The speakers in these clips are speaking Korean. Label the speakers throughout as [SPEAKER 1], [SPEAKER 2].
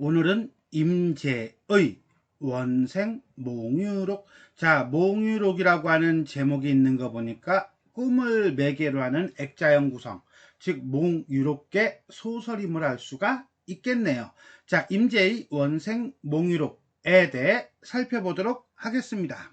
[SPEAKER 1] 오늘은 임재의 원생 몽유록. 자, 몽유록이라고 하는 제목이 있는 거 보니까 꿈을 매개로 하는 액자형 구성, 즉 몽유록계 소설임을 알 수가 있겠네요. 자, 임재의 원생 몽유록에 대해 살펴보도록 하겠습니다.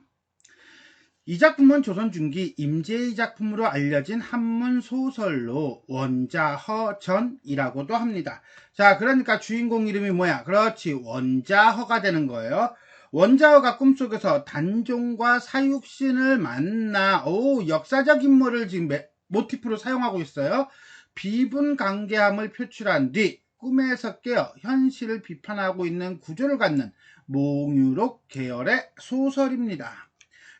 [SPEAKER 1] 이 작품은 조선 중기 임재의 작품으로 알려진 한문 소설로 원자허전이라고도 합니다. 자, 그러니까 주인공 이름이 뭐야? 그렇지, 원자허가 되는 거예요. 원자허가 꿈속에서 단종과 사육신을 만나, 오, 역사적 인물을 지금 모티프로 사용하고 있어요. 비분 관계함을 표출한 뒤 꿈에서 깨어 현실을 비판하고 있는 구조를 갖는 몽유록 계열의 소설입니다.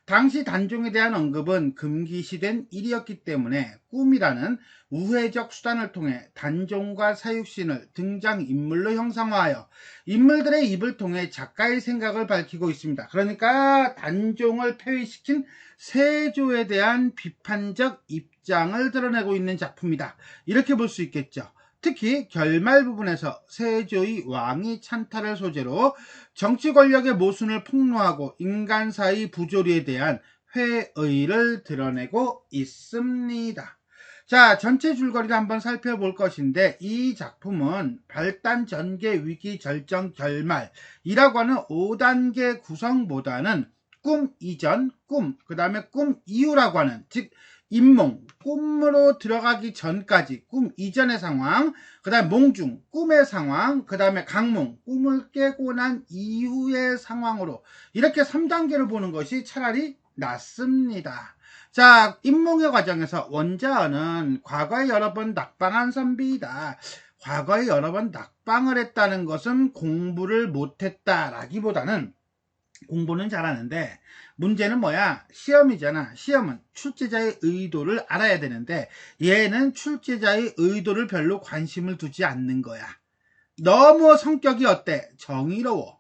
[SPEAKER 1] 당시 단종에 대한 언급은 금기시된 일이었기 때문에 꿈이라는 우회적 수단을 통해 단종과 사육신을 등장인물로 형상화하여 인물들의 입을 통해 작가의 생각을 밝히고 있습니다. 그러니까 단종을 폐위시킨 세조에 대한 비판적 입장을 드러내고 있는 작품이다. 이렇게 볼 수 있겠죠. 특히 결말 부분에서 세조의 왕이 찬탈을 소재로 정치 권력의 모순을 폭로하고 인간 사이 부조리에 대한 회의를 드러내고 있습니다. 자, 전체 줄거리를 한번 살펴볼 것인데 이 작품은 발단 전개 위기 절정 결말이라고 하는 5단계 구성보다는 꿈 이전, 꿈, 그 다음에 꿈 이후라고 하는 즉 인몽, 꿈으로 들어가기 전까지 꿈 이전의 상황, 그 다음에 몽중, 꿈의 상황, 그 다음에 강몽, 꿈을 깨고 난 이후의 상황으로 이렇게 3단계를 보는 것이 차라리 낫습니다. 자, 인몽의 과정에서 원자어는 과거에 여러 번 낙방한 선비이다. 과거에 여러 번 낙방을 했다는 것은 공부를 못했다라기보다는 공부는 잘하는데 문제는 뭐야? 시험이잖아. 시험은 출제자의 의도를 알아야 되는데 얘는 출제자의 의도를 별로 관심을 두지 않는 거야. 너무 성격이 어때? 정의로워.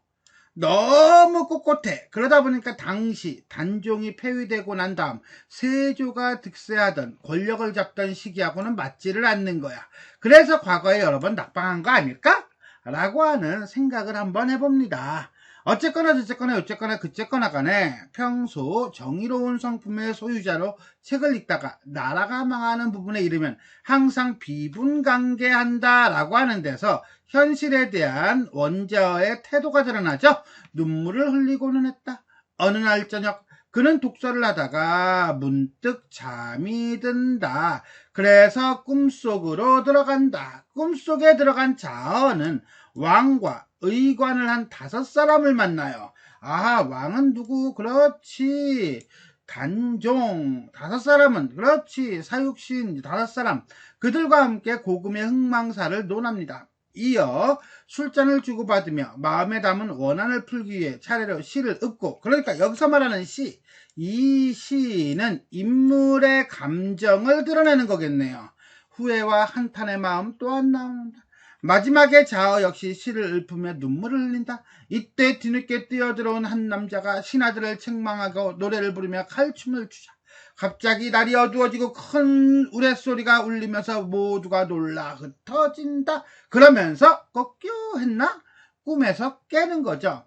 [SPEAKER 1] 너무 꼿꼿해. 그러다 보니까 당시 단종이 폐위되고 난 다음 세조가 득세하던 권력을 잡던 시기하고는 맞지를 않는 거야. 그래서 과거에 여러 번 낙방한 거 아닐까? 라고 하는 생각을 한번 해봅니다. 어쨌거나 저쨌거나 어쨌거나 그쨌거나 간에 평소 정의로운 성품의 소유자로 책을 읽다가 나라가 망하는 부분에 이르면 항상 비분관계한다 라고 하는 데서 현실에 대한 원자의 태도가 드러나죠. 눈물을 흘리고는 했다. 어느 날 저녁 그는 독서를 하다가 문득 잠이 든다. 그래서 꿈속으로 들어간다. 꿈속에 들어간 자어는 왕과 의관을 한 다섯 사람을 만나요. 아, 왕은 누구? 그렇지. 단종 다섯 사람은 그렇지 사육신 다섯 사람 그들과 함께 고금의 흥망사를 논합니다. 이어 술잔을 주고받으며 마음에 담은 원한을 풀기 위해 차례로 시를 읊고 그러니까 여기서 말하는 시, 이 시는 인물의 감정을 드러내는 거겠네요. 후회와 한탄의 마음 또한 나옵니다. 마지막에 자어 역시 시를 읊으며 눈물을 흘린다. 이때 뒤늦게 뛰어들어온 한 남자가 신하들을 책망하고 노래를 부르며 칼춤을 추자. 갑자기 날이 어두워지고 큰 우레소리가 울리면서 모두가 놀라 흩어진다. 그러면서 꺾여 했나? 꿈에서 깨는 거죠.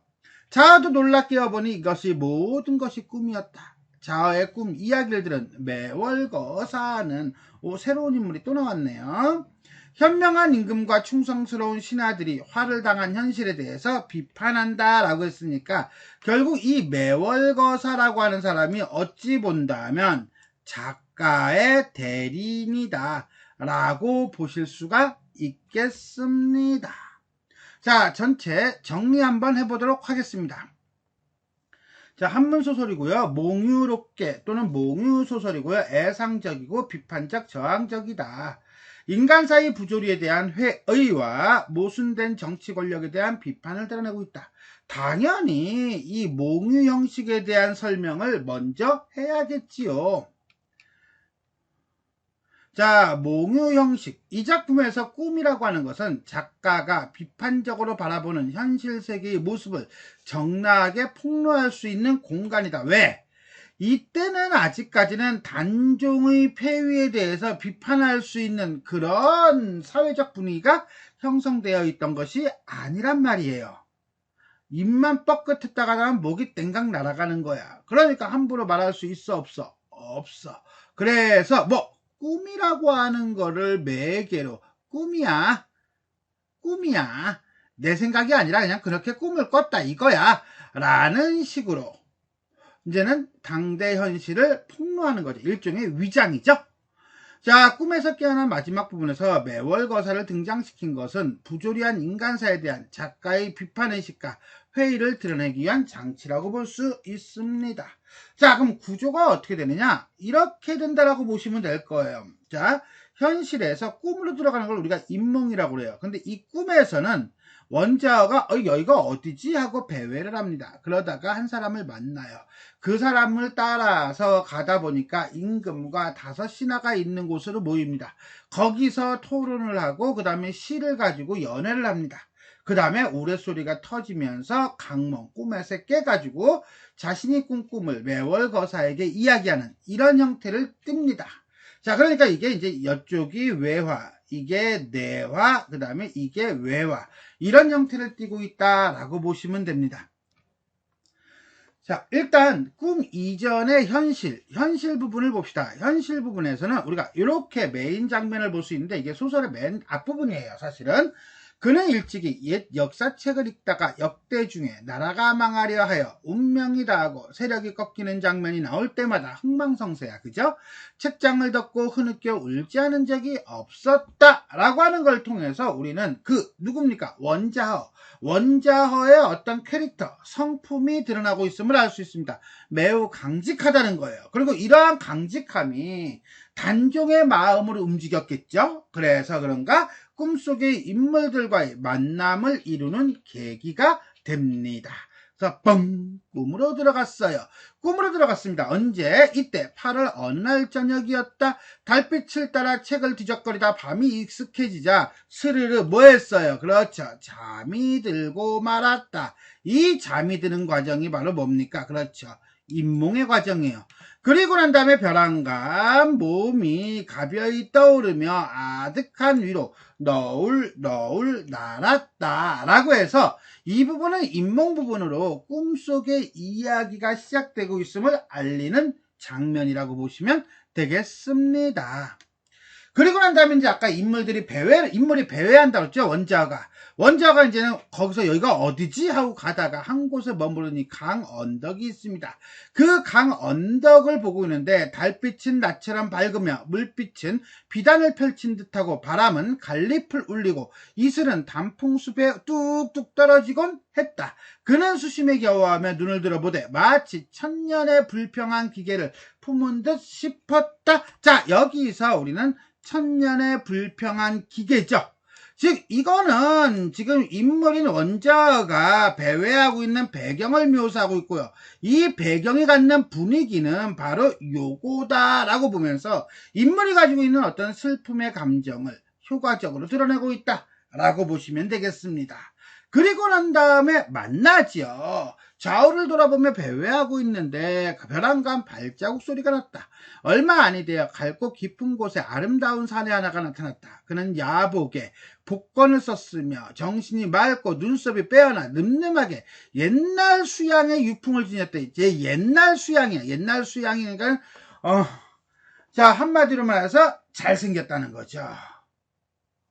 [SPEAKER 1] 자어도 놀라 깨어보니 이것이 모든 것이 꿈이었다. 자어의 꿈 이야기를 들은 매월거사는 오, 새로운 인물이 또 나왔네요. 현명한 임금과 충성스러운 신하들이 화를 당한 현실에 대해서 비판한다 라고 했으니까 결국 이 매월거사라고 하는 사람이 어찌 본다면 작가의 대리인이다 라고 보실 수가 있겠습니다. 자, 전체 정리 한번 해보도록 하겠습니다. 자, 한문 소설이고요. 몽유롭게 또는 몽유 소설이고요. 애상적이고 비판적 저항적이다. 인간 사이 부조리에 대한 회의와 모순된 정치 권력에 대한 비판을 드러내고 있다. 당연히 이 몽유 형식에 대한 설명을 먼저 해야겠지요. 자, 몽유 형식. 이 작품에서 꿈이라고 하는 것은 작가가 비판적으로 바라보는 현실 세계의 모습을 적나하게 폭로할 수 있는 공간이다. 왜? 이때는 아직까지는 단종의 폐위에 대해서 비판할 수 있는 그런 사회적 분위기가 형성되어 있던 것이 아니란 말이에요. 입만 뻐끗했다가 나면 목이 땡강 날아가는 거야. 그러니까 함부로 말할 수 있어 없어? 없어. 그래서 뭐 꿈이라고 하는 거를 매개로 꿈이야. 꿈이야. 내 생각이 아니라 그냥 그렇게 꿈을 꿨다 이거야. 라는 식으로 이제는 당대 현실을 폭로하는 거죠. 일종의 위장이죠. 자, 꿈에서 깨어난 마지막 부분에서 매월 거사를 등장시킨 것은 부조리한 인간사에 대한 작가의 비판의식과 회의를 드러내기 위한 장치라고 볼 수 있습니다. 자, 그럼 구조가 어떻게 되느냐? 이렇게 된다라고 보시면 될 거예요. 자, 현실에서 꿈으로 들어가는 걸 우리가 인몽이라고 그래요. 근데 이 꿈에서는 원자어가 어, 여기가 어디지 하고 배회를 합니다. 그러다가 한 사람을 만나요. 그 사람을 따라서 가다 보니까 임금과 다섯 신하가 있는 곳으로 모입니다. 거기서 토론을 하고 그 다음에 시를 가지고 연애를 합니다. 그 다음에 우레소리가 터지면서 강몽 꿈에서 깨가지고 자신이 꾼 꿈을 매월 거사에게 이야기하는 이런 형태를 띱니다. 자 그러니까 이게 이제 이쪽이 외화 이게 내화 그 다음에 이게 외화 이런 형태를 띠고 있다라고 보시면 됩니다. 자, 일단 꿈 이전의 현실, 현실 부분을 봅시다. 현실 부분에서는 우리가 이렇게 메인 장면을 볼 수 있는데 이게 소설의 맨 앞부분이에요, 사실은. 그는 일찍이 옛 역사책을 읽다가 역대 중에 나라가 망하려 하여 운명이 다 하고 세력이 꺾이는 장면이 나올 때마다 흥망성쇠야. 그죠? 책장을 덮고 흐느껴 울지 않은 적이 없었다. 라고 하는 걸 통해서 우리는 그 누굽니까? 원자허. 원자허의 어떤 캐릭터, 성품이 드러나고 있음을 알 수 있습니다. 매우 강직하다는 거예요. 그리고 이러한 강직함이 단종의 마음을 움직였겠죠? 그래서 그런가 꿈속의 인물들과의 만남을 이루는 계기가 됩니다. 그래서 뻥 꿈으로 들어갔어요. 꿈으로 들어갔습니다. 언제? 이때 8월 어느 날 저녁이었다. 달빛을 따라 책을 뒤적거리다 밤이 익숙해지자 스르르 뭐 했어요? 그렇죠. 잠이 들고 말았다. 이 잠이 드는 과정이 바로 뭡니까? 그렇죠. 인몽의 과정이에요. 그리고 난 다음에 벼랑간 몸이 가벼이 떠오르며 아득한 위로 너울 너울 날았다 라고 해서 이 부분은 인몽 부분으로 꿈속의 이야기가 시작되고 있음을 알리는 장면이라고 보시면 되겠습니다. 그리고 난 다음에 이제 아까 인물들이 배회, 인물이 배회한다고 했죠, 원자가. 원자가 이제는 거기서 여기가 어디지? 하고 가다가 한 곳에 머무르니 강 언덕이 있습니다. 그 강 언덕을 보고 있는데 달빛은 나처럼 밝으며 물빛은 비단을 펼친 듯하고 바람은 갈잎을 울리고 이슬은 단풍숲에 뚝뚝 떨어지곤 했다. 그는 수심에 겨워하며 눈을 들어보되 마치 천년의 불평한 기계를 품은 듯 싶었다. 자, 여기서 우리는 천년의 불평한 기계죠. 즉 이거는 지금 인물인 원자가 배회하고 있는 배경을 묘사하고 있고요. 이 배경이 갖는 분위기는 바로 요거다라고 보면서 인물이 가지고 있는 어떤 슬픔의 감정을 효과적으로 드러내고 있다라고 보시면 되겠습니다. 그리고 난 다음에 만나지요. 좌우를 돌아보며 배회하고 있는데 벼랑간 발자국 소리가 났다. 얼마 아니 되어 갈고 깊은 곳에 아름다운 사내 하나가 나타났다. 그는 야복에 복권을 썼으며 정신이 맑고 눈썹이 빼어나 늠름하게 옛날 수양의 유풍을 지녔다. 이제 옛날 수양이야. 옛날 수양이니까 어, 자 한마디로 말해서 잘생겼다는 거죠.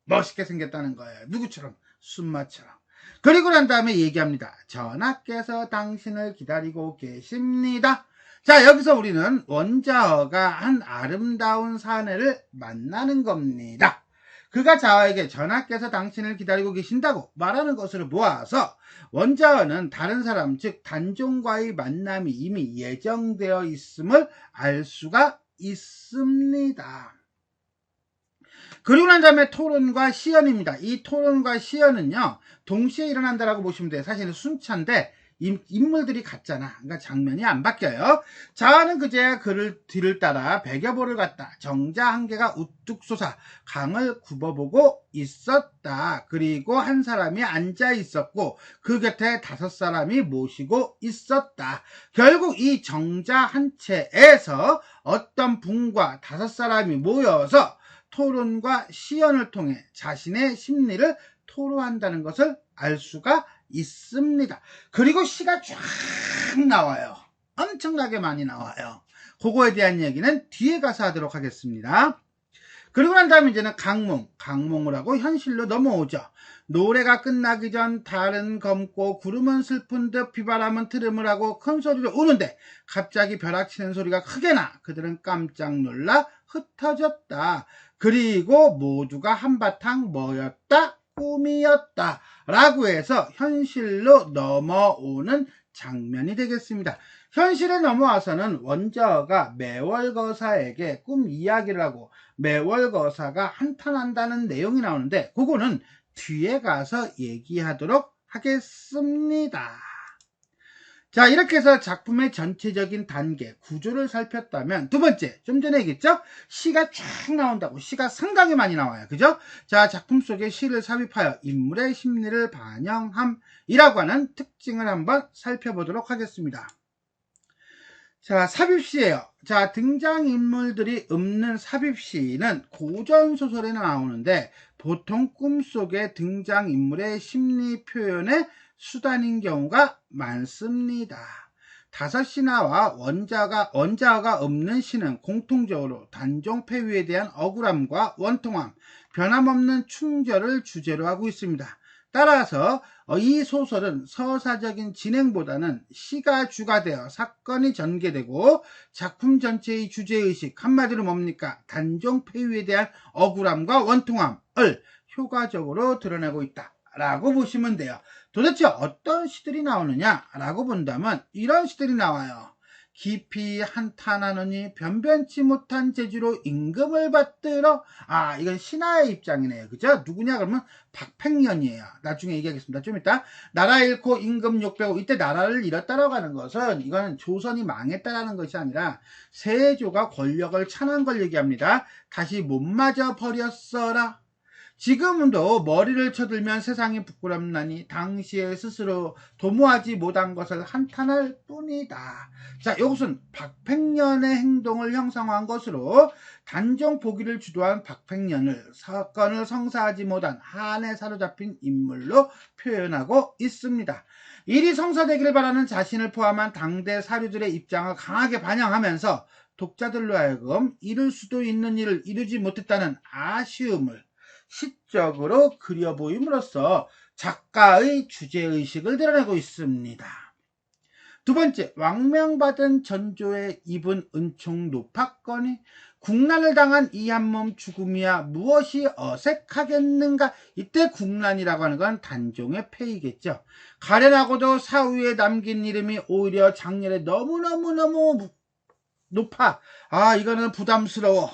[SPEAKER 1] 멋있게 생겼다는 거예요. 누구처럼 순마처럼. 그리고 난 다음에 얘기합니다. 전하께서 당신을 기다리고 계십니다. 자, 여기서 우리는 원자어가 한 아름다운 사내를 만나는 겁니다. 그가 자어에게 전하께서 당신을 기다리고 계신다고 말하는 것을 모아서 원자어는 다른 사람, 즉 단종과의 만남이 이미 예정되어 있음을 알 수가 있습니다. 그리고 난 다음에 토론과 시연입니다. 이 토론과 시연은요, 동시에 일어난다라고 보시면 돼요. 사실은 순차인데, 인물들이 같잖아. 그러니까 장면이 안 바뀌어요. 자아는 그제야 그를 뒤를 따라 백여보를 갔다. 정자 한 개가 우뚝 솟아 강을 굽어보고 있었다. 그리고 한 사람이 앉아 있었고 그 곁에 다섯 사람이 모시고 있었다. 결국 이 정자 한 채에서 어떤 분과 다섯 사람이 모여서 토론과 시연을 통해 자신의 심리를 토로한다는 것을 알 수가 있습니다. 그리고 시가 쫙 나와요. 엄청나게 많이 나와요. 그거에 대한 얘기는 뒤에 가서 하도록 하겠습니다. 그리고 난 다음에 이제는 강몽, 강몽을 하고 현실로 넘어오죠. 노래가 끝나기 전 달은 검고 구름은 슬픈 듯 비바람은 트름을 하고 큰 소리로 우는데 갑자기 벼락치는 소리가 크게 나 그들은 깜짝 놀라 흩어졌다. 그리고 모두가 한바탕 뭐였다? 꿈이었다. 라고 해서 현실로 넘어오는 장면이 되겠습니다. 현실에 넘어와서는 원저가 매월거사에게 꿈 이야기를 하고 매월거사가 한탄한다는 내용이 나오는데 그거는 뒤에 가서 얘기하도록 하겠습니다. 자, 이렇게 해서 작품의 전체적인 단계, 구조를 살폈다면, 두 번째, 좀 전에 얘기했죠? 시가 쫙 나온다고. 시가 상당히 많이 나와요. 그죠? 자, 작품 속에 시를 삽입하여 인물의 심리를 반영함이라고 하는 특징을 한번 살펴보도록 하겠습니다. 자, 삽입시예요. 자, 등장인물들이 없는 삽입시는 고전소설에 나오는데 보통 꿈속의 등장인물의 심리 표현의 수단인 경우가 많습니다. 다섯 신화와 원자가, 원자가 없는 시는 공통적으로 단종 폐위에 대한 억울함과 원통함, 변함없는 충절을 주제로 하고 있습니다. 따라서 어, 이 소설은 서사적인 진행보다는 시가 주가 되어 사건이 전개되고 작품 전체의 주제의식 한마디로 뭡니까? 단종 폐위에 대한 억울함과 원통함을 효과적으로 드러내고 있다. 라고 보시면 돼요. 도대체 어떤 시들이 나오느냐? 라고 본다면 이런 시들이 나와요. 깊이 한탄하느니 변변치 못한 재주로 임금을 받들어. 아 이건 신하의 입장이네요. 그죠? 누구냐? 그러면 박팽년이에요. 나중에 얘기하겠습니다. 좀 이따 나라 잃고 임금 욕배고 이때 나라를 잃었다라고 하는 것은 이거는 조선이 망했다라는 것이 아니라 세조가 권력을 찬한 걸 얘기합니다. 다시 못 맞아 버렸어라 지금도 머리를 쳐들면 세상이 부끄럽나니 당시에 스스로 도모하지 못한 것을 한탄할 뿐이다. 자, 이것은 박팽년의 행동을 형상화한 것으로 단종 보기를 주도한 박팽년을 사건을 성사하지 못한 한에 사로잡힌 인물로 표현하고 있습니다. 일이 성사되기를 바라는 자신을 포함한 당대 사류들의 입장을 강하게 반영하면서 독자들로 하여금 이룰 수도 있는 일을 이루지 못했다는 아쉬움을 시적으로 그려 보임으로써 작가의 주제의식을 드러내고 있습니다. 두 번째, 왕명받은 전조의 입은 은총 높았거니 국난을 당한 이 한몸 죽음이야 무엇이 어색하겠는가? 이때 국난이라고 하는 건 단종의 폐이겠죠. 가련하고도 사후에 남긴 이름이 오히려 장렬에 너무너무너무 높아. 아, 이거는 부담스러워.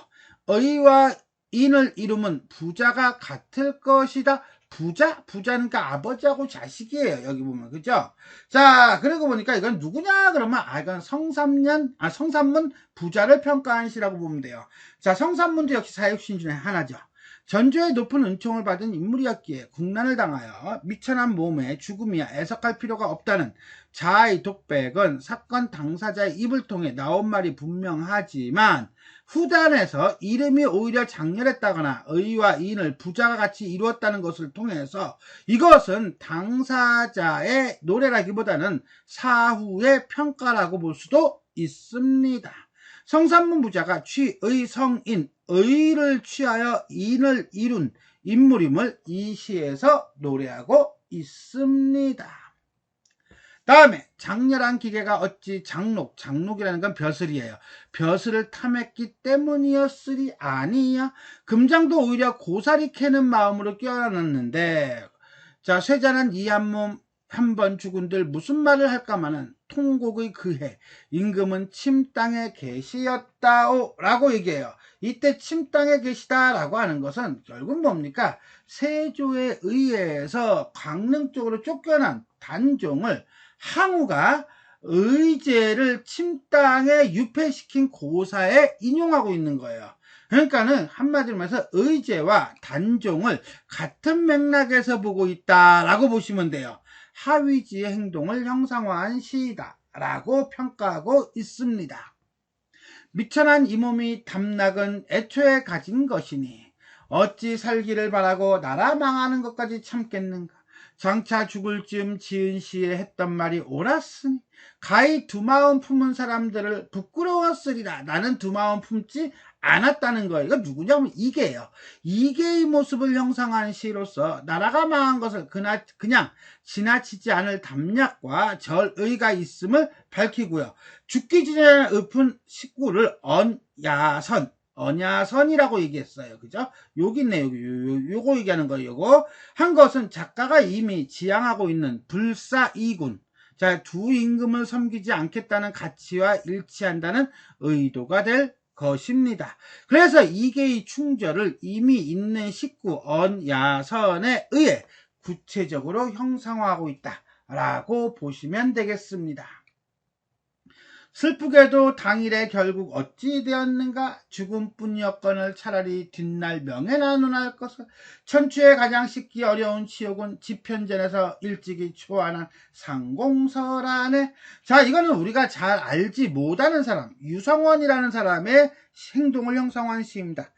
[SPEAKER 1] 의와 인을 이루면 부자가 같을 것이다. 부자? 부자니까 아버지하고 자식이에요. 여기 보면. 그죠? 자, 그러고 보니까 이건 누구냐? 그러면, 아, 이건 성삼년, 아, 성삼문 부자를 평가한 시라고 보면 돼요. 자, 성삼문도 역시 사육신 중에 하나죠. 전조의 높은 은총을 받은 인물이었기에 국난을 당하여 미천한 몸에 죽음이야 애석할 필요가 없다는 자아의 독백은 사건 당사자의 입을 통해 나온 말이 분명하지만 후단에서 이름이 오히려 장렬했다거나 의와 인을 부자가 같이 이루었다는 것을 통해서 이것은 당사자의 노래라기보다는 사후의 평가라고 볼 수도 있습니다. 성산문 부자가 취의 성인, 의를 취하여 인을 이룬 인물임을 이 시에서 노래하고 있습니다. 다음에 장렬한 기계가 어찌 장록, 장록이라는 건 벼슬이에요. 벼슬을 탐했기 때문이었으리 아니야. 금장도 오히려 고사리 캐는 마음으로 끼어놨는데 자 쇠자는 이 한 몸 한 번 죽은들 무슨 말을 할까마는 통곡의 그해 임금은 침땅에 계시였다오 라고 얘기해요. 이때 침땅에 계시다 라고 하는 것은 결국 뭡니까? 세조에 의해서 강릉 쪽으로 쫓겨난 단종을 항우가 의제를 침땅에 유폐시킨 고사에 인용하고 있는 거예요. 그러니까는 한마디로 말해서 의제와 단종을 같은 맥락에서 보고 있다라고 보시면 돼요. 하위지의 행동을 형상화한 시이다 라고 평가하고 있습니다. 미천한 이 몸이 담락은 애초에 가진 것이니 어찌 살기를 바라고 나라 망하는 것까지 참겠는가? 장차 죽을 즈음 지은 시에 했던 말이 옳았으니 가히 두 마음 품은 사람들을 부끄러웠으리라. 나는 두 마음 품지 않았다는 거예요. 이거 누구냐면 이게예요. 이게의 모습을 형상한 시로서 나라가 망한 것을 그나, 그냥 지나치지 않을 담력과 절의가 있음을 밝히고요. 죽기 전에 읊은 식구를 언야선 언야선이라고 얘기했어요. 그죠? 여기 있네, 여기. 요, 요 거 얘기하는 거예요, 요거. 한 것은 작가가 이미 지향하고 있는 불사 이군. 자, 두 임금을 섬기지 않겠다는 가치와 일치한다는 의도가 될 것입니다. 그래서 이계의 충절을 이미 있는 식구 언야선에 의해 구체적으로 형상화하고 있다라고 보시면 되겠습니다. 슬프게도 당일에 결국 어찌 되었는가 죽음뿐이었건을 차라리 뒷날 명예나 논할 것을 천추에 가장 씻기 어려운 치욕은 지편전에서 일찍이 초안한 상공설 안에 자 이거는 우리가 잘 알지 못하는 사람 유성원이라는 사람의 행동을 형성한 시입니다.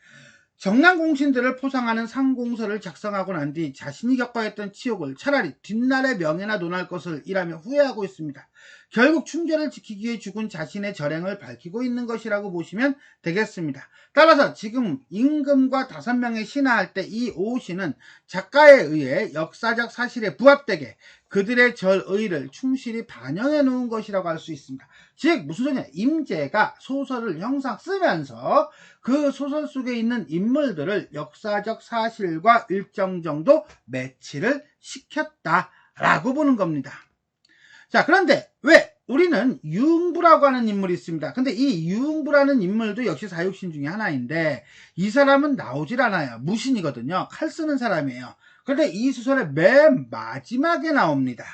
[SPEAKER 1] 정난 공신들을 포상하는 상공서를 작성하고 난 뒤 자신이 겪어야 했던 치욕을 차라리 뒷날의 명예나 논할 것을 이라며 후회하고 있습니다. 결국 충절을 지키기 위해 죽은 자신의 절행을 밝히고 있는 것이라고 보시면 되겠습니다. 따라서 지금 임금과 다섯 명의 신하할 때 이 오시는 작가에 의해 역사적 사실에 부합되게 그들의 절의를 충실히 반영해 놓은 것이라고 할 수 있습니다. 즉 무슨 소리냐 임재가 소설을 형상 쓰면서 그 소설 속에 있는 인물들을 역사적 사실과 일정 정도 매치를 시켰다라고 보는 겁니다. 자 그런데 왜 우리는 유흥부라고 하는 인물이 있습니다. 근데 이 유흥부라는 인물도 역시 사육신 중에 하나인데 이 사람은 나오질 않아요. 무신이거든요. 칼 쓰는 사람이에요. 그런데 이 소설의 맨 마지막에 나옵니다.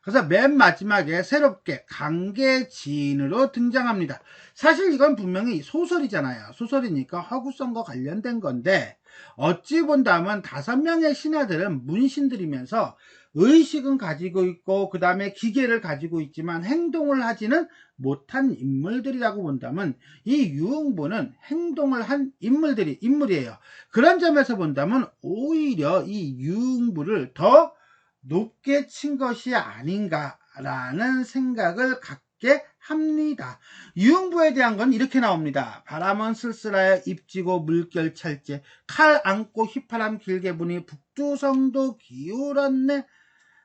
[SPEAKER 1] 그래서 맨 마지막에 새롭게 강계 지인으로 등장합니다. 사실 이건 분명히 소설이잖아요. 소설이니까 허구성과 관련된 건데 어찌 본다면 다섯 명의 신하들은 문신들이면서 의식은 가지고 있고 그 다음에 기계를 가지고 있지만 행동을 하지는 못한 인물들이라고 본다면 이 유흥부는 행동을 한 인물들이 인물이에요. 그런 점에서 본다면 오히려 이 유흥부를 더 높게 친 것이 아닌가라는 생각을 갖게 합니다. 유흥부에 대한 건 이렇게 나옵니다. 바람은 쓸쓸하여 입지고 물결 찰제 칼 안고 휘파람 길게 부니 북두성도 기울었네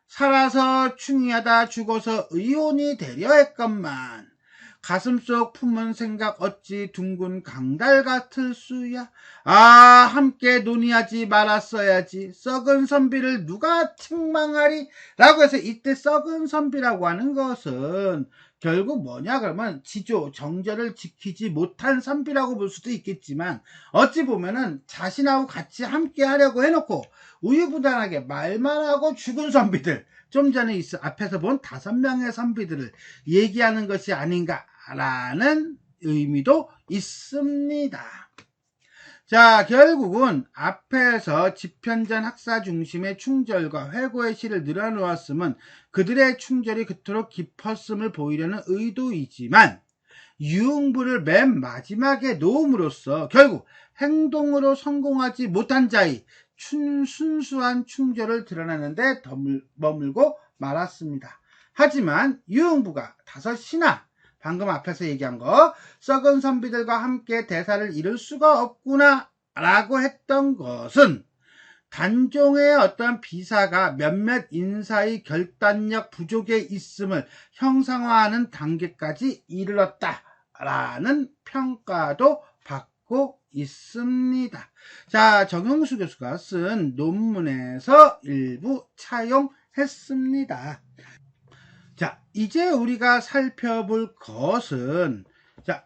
[SPEAKER 1] 살아서 충이하다 죽어서 의혼이 되려 했건만 가슴속 품은 생각 어찌 둥근 강달 같을 수야? 아 함께 논의하지 말았어야지. 썩은 선비를 누가 책망하리? 라고 해서 이때 썩은 선비라고 하는 것은 결국 뭐냐 그러면 지조 정절을 지키지 못한 선비라고 볼 수도 있겠지만 어찌 보면은 자신하고 같이 함께 하려고 해놓고 우유부단하게 말만 하고 죽은 선비들 좀 전에 있어 앞에서 본 다섯 명의 선비들을 얘기하는 것이 아닌가라는 의미도 있습니다. 자, 결국은 앞에서 집현전 학사 중심의 충절과 회고의 시를 늘어놓았으면 그들의 충절이 그토록 깊었음을 보이려는 의도이지만 유흥부를 맨 마지막에 놓음으로써 결국 행동으로 성공하지 못한 자의 순수한 충절을 드러내는데 머물고 말았습니다. 하지만 유흥부가 다섯 시나 방금 앞에서 얘기한 거 썩은 선비들과 함께 대사를 이룰 수가 없구나 라고 했던 것은 단종의 어떤 비사가 몇몇 인사의 결단력 부족에 있음을 형상화하는 단계까지 이르렀다라는 평가도 받고 있습니다. 자, 정영수 교수가 쓴 논문에서 일부 차용했습니다. 자, 이제 우리가 살펴볼 것은 자,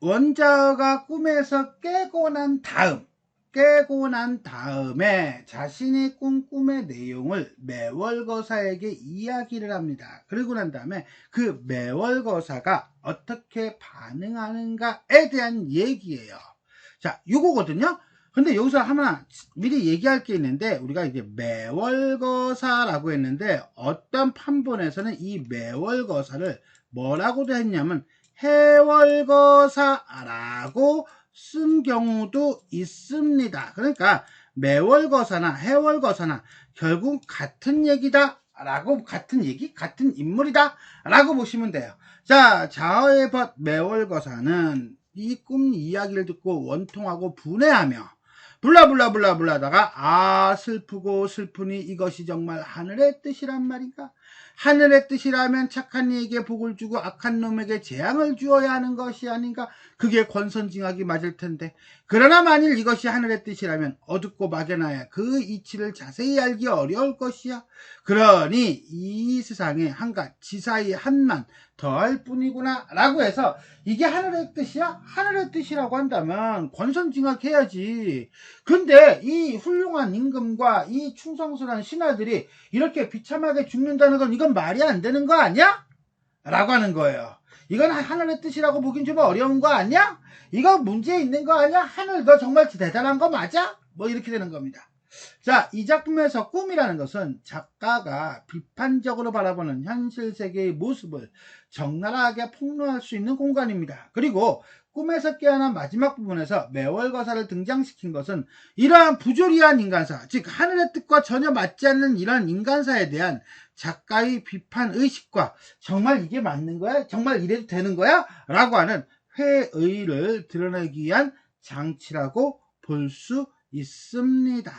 [SPEAKER 1] 원자가 꿈에서 깨고 난 다음 깨고 난 다음에 자신이 꾼 꿈의 내용을 매월거사에게 이야기를 합니다. 그리고 난 다음에 그 매월거사가 어떻게 반응하는가에 대한 얘기예요. 자, 요거거든요. 근데 여기서 하나 미리 얘기할 게 있는데 우리가 이제 매월거사라고 했는데 어떤 판본에서는 이 매월거사를 뭐라고도 했냐면 해월거사라고 쓴 경우도 있습니다. 그러니까 매월거사나 해월거사나 결국 같은 얘기다. 라고 같은 얘기, 같은 인물이다. 라고 보시면 돼요. 자, 자어의 벗 매월거사는 이 꿈 이야기를 듣고 원통하고 분해하며 블라블라블라블라다가 아 슬프고 슬프니 이것이 정말 하늘의 뜻이란 말인가? 하늘의 뜻이라면 착한 이에게 복을 주고 악한 놈에게 재앙을 주어야 하는 것이 아닌가? 그게 권선징악이 맞을 텐데. 그러나 만일 이것이 하늘의 뜻이라면 어둡고 막연하여 그 이치를 자세히 알기 어려울 것이야. 그러니 이 세상에 한가 지사의 한만 더할 뿐이구나 라고 해서 이게 하늘의 뜻이야? 하늘의 뜻이라고 한다면 권선징악해야지. 근데 이 훌륭한 임금과 이 충성스러운 신하들이 이렇게 비참하게 죽는다는 건 이건 말이 안 되는 거 아니야? 라고 하는 거예요. 이건 하늘의 뜻이라고 보긴 좀 어려운 거 아니야? 이거 문제 있는 거 아니야? 하늘 너 정말 대단한 거 맞아? 뭐 이렇게 되는 겁니다. 자, 이 작품에서 꿈이라는 것은 작가가 비판적으로 바라보는 현실 세계의 모습을 적나라하게 폭로할 수 있는 공간입니다. 그리고 꿈에서 깨어난 마지막 부분에서 매월거사를 등장시킨 것은 이러한 부조리한 인간사, 즉 하늘의 뜻과 전혀 맞지 않는 이러한 인간사에 대한 작가의 비판 의식과 정말 이게 맞는 거야? 정말 이래도 되는 거야? 라고 하는 회의를 드러내기 위한 장치라고 볼 수 있습니다.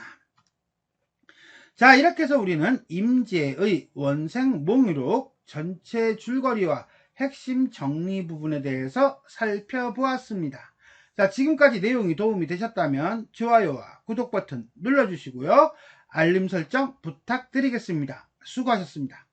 [SPEAKER 1] 자, 이렇게 해서 우리는 임제의 원생 몽유록 전체 줄거리와 핵심 정리 부분에 대해서 살펴보았습니다. 자, 지금까지 내용이 도움이 되셨다면 좋아요와 구독 버튼 눌러주시고요. 알림 설정 부탁드리겠습니다. 수고하셨습니다.